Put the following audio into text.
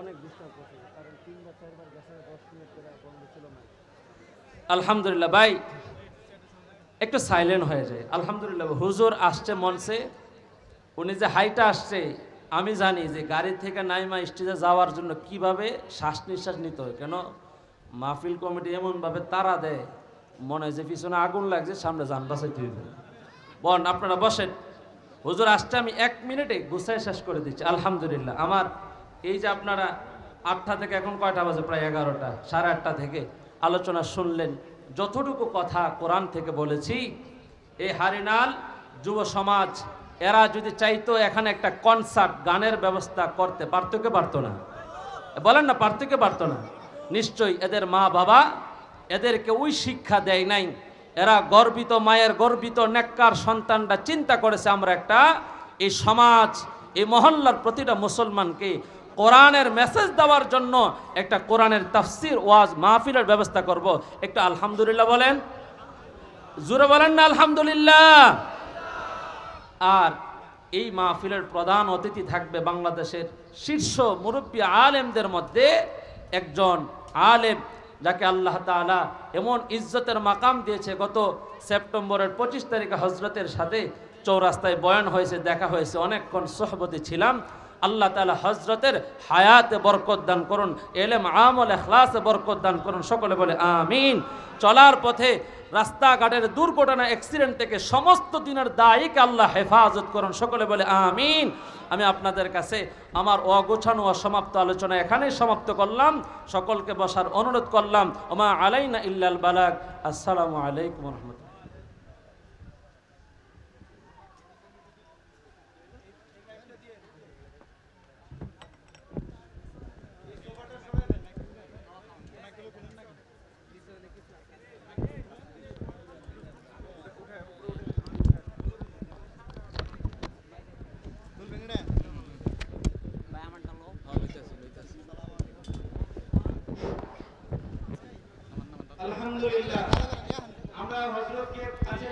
অনেক করছে, কারণ তিনবার, চারবার দশ মিনিট করে বন্ধ ছিল না। আলহামদুলিল্লাহ, ভাই, একটু সাইলেন্ট হয়ে যায়। আলহামদুলিল্লাহ, হুজুর আসছে মনসে উনি যে হাইটা আসছে, আমি জানি যে গাড়ি থেকে নাইমা স্টেজে যাওয়ার জন্য কীভাবে শ্বাস নিঃশ্বাস নিতে হয়। কেন? মাহফিল কমিটি এমনভাবে তারা দেয়, মনে হয় যে পিছনে আগুন লাগছে, সামনে যান বাঁচাইতে হইবে বন, আপনারা বসেন। হুজুর আসছে, আমি এক মিনিটে গুছাই শেষ করে দিচ্ছি। আলহামদুলিল্লাহ, আমার এই যে আপনারা আটটা থেকে এখন কয়টা বাজে? প্রায় এগারোটা, সাড়ে আটটা থেকে আলোচনা শুনলেন। যতটুকু কথা কোরআন থেকে বলেছি এই হারিনাল যুব সমাজ, এরা যদি চাইতো এখানে একটা কনসার্ট গানের ব্যবস্থা করতে, পারতো কে পারতো না? বলেন না, পারতো কে পারতো না? নিশ্চয়ই এদের মা বাবা এদেরকে ওই শিক্ষা দেয় নাই। এরা গর্বিত মায়ের গর্বিত নেককার সন্তানরা চিন্তা করেছে, আমরা একটা এই সমাজ, এই মহল্লার প্রতিটা মুসলমানকে কোরআনের মেসেজ দেওয়ার জন্য একটা কোরআনের তাফসির, ওয়াজ, মাহফিলের ব্যবস্থা করব। একটু আলহামদুলিল্লাহ বলেন। জুড়ে বলেন না, আলহামদুলিল্লাহ। আর এই মাহফিলের প্রধান অতিথি থাকবে বাংলাদেশের শীর্ষ মুরব্বী আলেমদের মধ্যে একজন আলেম, যাকে আল্লাহ তাআলা এমন ইজ্জতের মাকাম দিয়েছে, গত সেপ্টেম্বরের পঁচিশ তারিখে হজরতের সাথে চৌরাস্তায় বয়ান হয়েছে, দেখা হয়েছে, অনেকক্ষণ সহবতী ছিলাম। আল্লাহ তাআলা হজরতের হায়াতে বরকত দান করুন, এলেম, আমল, এখলাসে বরকত দান করুন। সকলে বলে আমিন। চলার পথে রাস্তাঘাটের দুর্ঘটনা অ্যাক্সিডেন্ট থেকে সমস্ত দিনের দায়ীকে আল্লাহ হেফাজত করুন। সকলে বলে আমিন। আমি আপনাদের কাছে আমার অগোছানো, অসমাপ্ত আলোচনা এখানেই সমাপ্ত করলাম। সকলকে বসার অনুরোধ করলাম। ওমা আলাইনা ইল্লাল বালাক আসসালামু আলাইকুম রহমতুল্লাহ। আলহামদুলিল্লাহ। আমরা হজরতকে কাছে